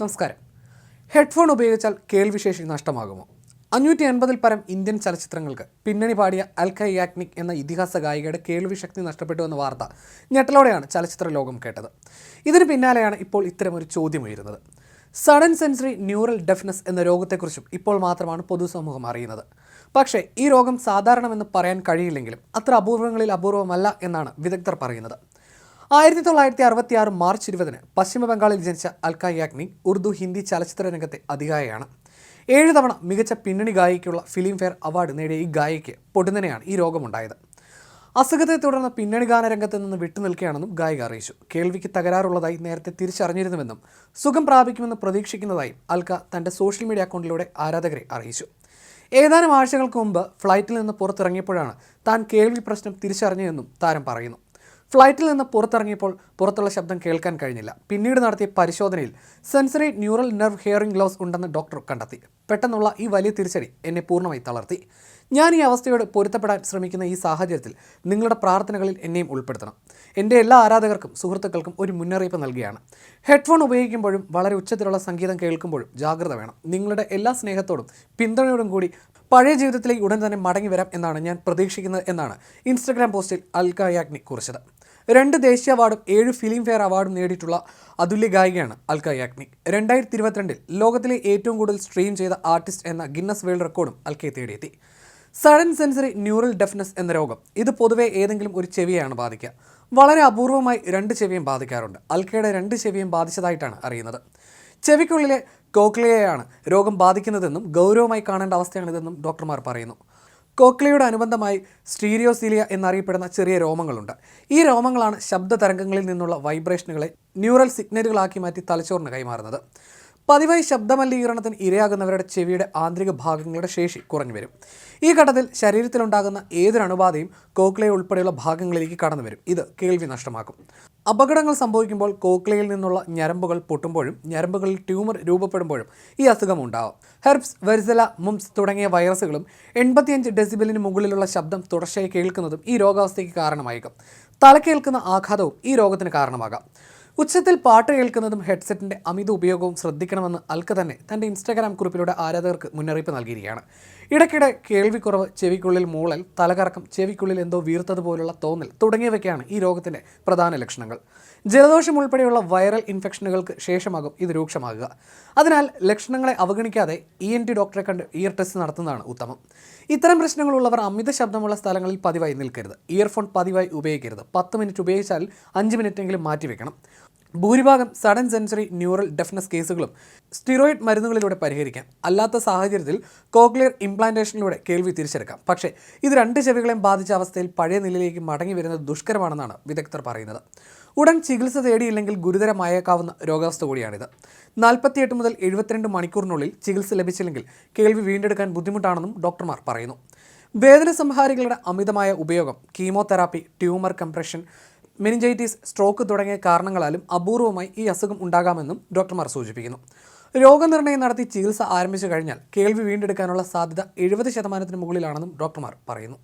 നമസ്കാരം. ഹെഡ്ഫോൺ ഉപയോഗിച്ചാൽ കേൾവിശേഷി നഷ്ടമാകുമോ? അഞ്ഞൂറ്റി എൺപതിൽ പരം ഇന്ത്യൻ ചലച്ചിത്രങ്ങൾക്ക് പിന്നണി പാടിയ അൽക്ക യാക്നിക് എന്ന ഇതിഹാസ ഗായികയുടെ കേൾവി ശക്തി നഷ്ടപ്പെട്ടു എന്ന വാർത്ത ഞെട്ടലോടെയാണ് ചലച്ചിത്ര ലോകം കേട്ടത്. ഇതിന് പിന്നാലെയാണ് ഇപ്പോൾ ഇത്തരമൊരു ചോദ്യം ഉയരുന്നത്. സഡൻ സെൻസറി ന്യൂറൽ ഡെഫ്നസ് എന്ന രോഗത്തെക്കുറിച്ചും ഇപ്പോൾ മാത്രമാണ് പൊതുസമൂഹം അറിയുന്നത്. പക്ഷേ ഈ രോഗം സാധാരണമെന്ന് പറയാൻ കഴിയില്ലെങ്കിലും അത്ര അപൂർവങ്ങളിൽ അപൂർവമല്ല എന്നാണ് വിദഗ്ധർ പറയുന്നത്. ആയിരത്തി തൊള്ളായിരത്തി അറുപത്തി ആറ് മാർച്ച് ഇരുപതിന് പശ്ചിമ ബംഗാളിൽ ജനിച്ച അൽക്ക യാഗ്നി ഉർദു ഹിന്ദി ചലച്ചിത്ര രംഗത്തെ അതികായയാണ്. ഏഴ് തവണ മികച്ച പിന്നണി ഗായികയ്ക്കുള്ള ഫിലിം ഫെയർ അവാർഡ് നേടിയ ഈ ഗായികയ്ക്ക് പൊടുന്നനെയാണ് ഈ രോഗമുണ്ടായത്. അസുഖത്തെ തുടർന്ന് പിന്നണി ഗാന രംഗത്ത് നിന്ന് വിട്ടുനിൽക്കുകയാണെന്നും ഗായിക അറിയിച്ചു. കേൾവിക്ക് തകരാറുള്ളതായി നേരത്തെ തിരിച്ചറിഞ്ഞിരുന്നുവെന്നും സുഖം പ്രാപിക്കുമെന്ന് പ്രതീക്ഷിക്കുന്നതായും അൽക്ക തന്റെ സോഷ്യൽ മീഡിയ അക്കൗണ്ടിലൂടെ ആരാധകരെ അറിയിച്ചു. ഏതാനും ആഴ്ചകൾക്ക് മുമ്പ് ഫ്ലൈറ്റിൽ നിന്ന് പുറത്തിറങ്ങിയപ്പോഴാണ് താൻ കേൾവി പ്രശ്നം തിരിച്ചറിഞ്ഞതെന്നും താരം പറയുന്നു. ഫ്ലൈറ്റിൽ നിന്ന് പുറത്തിറങ്ങിയപ്പോൾ പുറത്തുള്ള ശബ്ദം കേൾക്കാൻ കഴിഞ്ഞില്ല. പിന്നീട് നടത്തിയ പരിശോധനയിൽ sensory neural nerve hearing loss ഉണ്ടെന്ന് ഡോക്ടർ കണ്ടെത്തി. പെട്ടെന്നുള്ള ഈ വലിയ തിരിച്ചടി എന്നെ പൂർണമായി തളർത്തി. ഞാൻ ഈ അവസ്ഥയോട് പൊരുത്തപ്പെടാൻ ശ്രമിക്കുന്ന ഈ സാഹചര്യത്തിൽ നിങ്ങളുടെ പ്രാർത്ഥനകളിൽ എന്നെയും ഉൾപ്പെടുത്തണം. എന്റെ എല്ലാ ആരാധകർക്കും സുഹൃത്തുക്കൾക്കും ഒരു മുന്നറിയിപ്പ് നൽകിയാണ് ഹെഡ്ഫോൺ ഉപയോഗിക്കുമ്പോഴും വളരെ ഉച്ചത്തിലുള്ള സംഗീതം കേൾക്കുമ്പോഴും ജാഗ്രത വേണം. നിങ്ങളുടെ എല്ലാ സ്നേഹത്തോടും പിന്തുണയോടും കൂടി പഴയ ജീവിതത്തിലേക്ക് ഉടൻ തന്നെ മടങ്ങി വരാം എന്നാണ് ഞാൻ പ്രതീക്ഷിക്കുന്നത് എന്നാണ് ഇൻസ്റ്റഗ്രാം പോസ്റ്റിൽ അൽക്കായാഗ്നി കുറിച്ചത്. രണ്ട് ദേശീയ അവാർഡും ഏഴ് ഫിലിം ഫെയർ അവാർഡും നേടിയിട്ടുള്ള അതുല്യ ഗായികയാണ് അൽക്ക യാഗ്നിക് രണ്ടായിരത്തി ഇരുപത്തിരണ്ടിൽ ലോകത്തിലെ ഏറ്റവും കൂടുതൽ സ്ട്രീം ചെയ്ത ആർട്ടിസ്റ്റ് എന്ന ഗിന്നസ് വേൾഡ് റെക്കോർഡും അൽക്കയെ തേടിയെത്തി. സഡൻ സെൻസറി ന്യൂറൽ ഡെഫ്നസ് എന്ന രോഗം ഇത് പൊതുവേ ഏതെങ്കിലും ഒരു ചെവിയാണ് ബാധിക്കുക. വളരെ അപൂർവമായി രണ്ട് ചെവിയും ബാധിക്കാറുണ്ട്. അൽക്കയുടെ രണ്ട് ചെവിയും ബാധിച്ചതായിട്ടാണ് അറിയുന്നത്. ചെവിക്കുള്ളിലെ കോക്ലിയയാണ് രോഗം ബാധിക്കുന്നതെന്നും ഗൗരവമായി കാണേണ്ട അവസ്ഥയാണിതെന്നും ഡോക്ടർമാർ പറയുന്നു. കോക്ലിയയുടെ അനുബന്ധമായി സ്റ്റീരിയോസീലിയ എന്നറിയപ്പെടുന്ന ചെറിയ രോമങ്ങളുണ്ട്. ഈ രോമങ്ങളാണ് ശബ്ദ തരംഗങ്ങളിൽ നിന്നുള്ള വൈബ്രേഷനുകളെ ന്യൂറൽ സിഗ്നലുകളാക്കി മാറ്റി തലച്ചോറിന് കൈമാറുന്നത്. പതിവായി ശബ്ദമലിനീകരണത്തിന് ഇരയാകുന്നവരുടെ ചെവിയുടെ ആന്തരിക ഭാഗങ്ങളുടെ ശേഷി കുറഞ്ഞു വരും. ഈ ഘട്ടത്തിൽ ശരീരത്തിലുണ്ടാകുന്ന ഏതൊരു അണുബാധയും കോക്ലിയ ഉൾപ്പെടെയുള്ള ഭാഗങ്ങളിലേക്ക് കടന്നു വരും ഇത് കേൾവി നഷ്ടമാക്കും. അപകടങ്ങൾ സംഭവിക്കുമ്പോൾ കോക്ലയിൽ നിന്നുള്ള ഞരമ്പുകൾ പൊട്ടുമ്പോഴും ഞരമ്പുകളിൽ ട്യൂമർ രൂപപ്പെടുമ്പോഴും ഈ അസുഖം ഉണ്ടാവും. ഹെർബ്സ് വെർസല മുംസ് തുടങ്ങിയ വൈറസുകളും എൺപത്തിയഞ്ച് ഡെസിബലിന് മുകളിലുള്ള ശബ്ദം തുടർച്ചയായി കേൾക്കുന്നതും ഈ രോഗാവസ്ഥയ്ക്ക് കാരണമായേക്കും. തലക്കേൽക്കുന്ന ആഘാതവും ഈ രോഗത്തിന് കാരണമാകാം. ഉച്ചത്തിൽ പാട്ട് കേൾക്കുന്നതും ഹെഡ്സെറ്റിന്റെ അമിത ഉപയോഗവും ശ്രദ്ധിക്കണമെന്ന് അൽക്ക തന്നെ തന്റെ ഇൻസ്റ്റാഗ്രാം കുറിപ്പിലൂടെ ആരാധകർക്ക് മുന്നറിയിപ്പ് നൽകിയിരിക്കുകയാണ്. ഇടയ്ക്കിടെ കേൾവിക്കുറവ് ചെവിക്കുള്ളിൽ മൂളൽ തലകറക്കം ചെവിക്കുള്ളിൽ എന്തോ വീർത്തതുപോലുള്ള തോന്നൽ തുടങ്ങിയവയ്ക്കാണ് ഈ രോഗത്തിന്റെ പ്രധാന ലക്ഷണങ്ങൾ. ജലദോഷം ഉൾപ്പെടെയുള്ള വൈറൽ ഇൻഫെക്ഷനുകൾക്ക് ശേഷമാകും ഇത് രൂക്ഷമാകുക. അതിനാൽ ലക്ഷണങ്ങളെ അവഗണിക്കാതെ ഇ എൻ ടി ഡോക്ടറെ കണ്ട് ഇയർ ടെസ്റ്റ് നടത്തുന്നതാണ് ഉത്തമം. ഇത്തരം പ്രശ്നങ്ങളുള്ളവർ അമിത ശബ്ദമുള്ള സ്ഥലങ്ങളിൽ പതിവായി നിൽക്കരുത്. ഇയർഫോൺ പതിവായി ഉപയോഗിക്കരുത്. പത്ത് മിനിറ്റ് ഉപയോഗിച്ചാൽ അഞ്ച് മിനിറ്റെങ്കിലും മാറ്റിവെക്കണം. ഭൂരിഭാഗം സഡൻ സെൻസറി ന്യൂറൽ ഡെഫ്നസ് കേസുകളും സ്റ്റിറോയിഡ് മരുന്നുകളിലൂടെ പരിഹരിക്കാം. അല്ലാത്ത സാഹചര്യത്തിൽ കോക്ലിയർ ഇംപ്ലാന്റേഷനിലൂടെ കേൾവി തിരിച്ചെടുക്കാം. പക്ഷേ ഇത് രണ്ട് ചെവികളെയും ബാധിച്ച അവസ്ഥയിൽ പഴയ നിലയിലേക്ക് മടങ്ങി വരുന്നത് ദുഷ്കരമാണെന്നാണ് വിദഗ്ധർ പറയുന്നത്. ഉടൻ ചികിത്സ തേടിയില്ലെങ്കിൽ ഗുരുതരമായേക്കാവുന്ന രോഗാവസ്ഥ കൂടിയാണിത്. നാൽപ്പത്തിയെട്ട് മുതൽ എഴുപത്തിരണ്ട് മണിക്കൂറിനുള്ളിൽ ചികിത്സ ലഭിച്ചില്ലെങ്കിൽ കേൾവി വീണ്ടെടുക്കാൻ ബുദ്ധിമുട്ടാണെന്നും ഡോക്ടർമാർ പറയുന്നു. വേദന സംഹാരികളുടെ അമിതമായ ഉപയോഗം chemotherapy tumour compression meningitis stroke തുടങ്ങിയ കാരണങ്ങളാലും അപൂർവമായി ഈ അസുഖം ഉണ്ടാകാമെന്നും ഡോക്ടർമാർ സൂചിപ്പിക്കുന്നു. രോഗനിർണയം നടത്തി ചികിത്സ ആരംഭിച്ചു കഴിഞ്ഞാൽ കേൾവി വീണ്ടെടുക്കാനുള്ള സാധ്യത എഴുപത് ശതമാനത്തിന് മുകളിലാണെന്നും ഡോക്ടർമാർ പറയുന്നു.